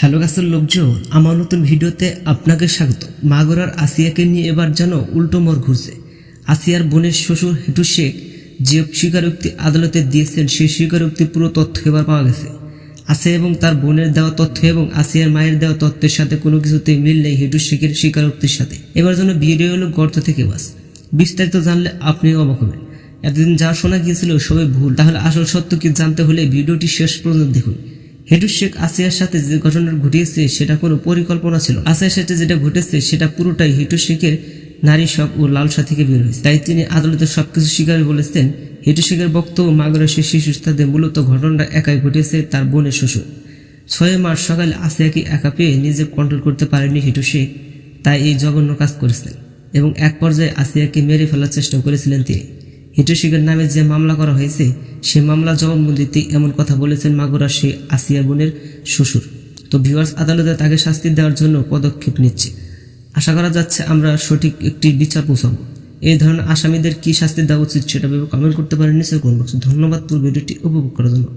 Hello গাছের লোকজন, আমার নতুন ভিডিওতে আপনাকে স্বাগত। মাগরার আসিয়াকে নিয়ে এবার যেন উল্টো মর ঘুরছে। আসিয়ার বোনের শ্বশুর হেটু শেখ যে স্বীকারোক্তি আদালতে দিয়েছেন, সেই স্বীকারোক্তি পুরো তথ্য এবার পাওয়া গেছে। আসিয়া এবং তার বোনের দেওয়া তথ্য এবং আসিয়ার মায়ের দেওয়া তথ্যের সাথে কোনো কিছুতে মিল নেই হেটু শেখের স্বীকারোক্তির সাথে। এবার যেন ভিডিও হলো গর্ত থেকে বাস। বিস্তারিত জানলে আপনি অবাক হবেন। এতদিন যা শোনা গিয়েছিল সবই ভুল। তাহলে আসল সত্য কি জানতে হলে ভিডিওটি শেষ পর্যন্ত দেখুন। হেডু শেখ আসিয়ার সাথে যে ঘটনা ঘটিয়েছে, সেটা কোনো পরিকল্পনা ছিল আসিয়ার সাথে যেটা ঘটেছে, সেটা পুরোটাই হেটু শেখের নারী শখ ও লালসা থেকে বের হয়েছে। তাই তিনি আদালতে সবকিছু স্বীকার বলেছেন হেটু শেখের বক্তব্য মাগরের সে শিশুর সাথে মূলত ঘটনাটা একাই ঘটেছে তার বোনের শ্বশুর। ছয় মার্চ সকালে আসিয়াকে একা পেয়ে নিজে কন্ট্রোল করতে পারেনি হিটু শেখ। তাই এই জঘন্য কাজ করেছিলেন এবং এক পর্যায়ে আসিয়াকে মেরে ফেলার চেষ্টা করেছিলেন তিনি। হিটু শেখের নামে যে মামলা করা হয়েছে, সে মামলা জবানবন্দিতে এমন কথা বলেছেন মাগুরা সে আসিয়া বোনের শ্বশুর। তো ভিউয়ার্স আদালতে তাকে শাস্তি দেওয়ার জন্য পদক্ষেপ নিচ্ছে। আশা করা যাচ্ছে আমরা সঠিক একটি বিচার পৌঁছাবো। এই ধরনের আসামিদের কি শাস্তি দেওয়া উচিত সেটা ভেবে কমেন্ট করতে পারেন নিশ্চয়ই কোন ধন্যবাদ, পুরো ভিডিওটি উপভোগ করার জন্য।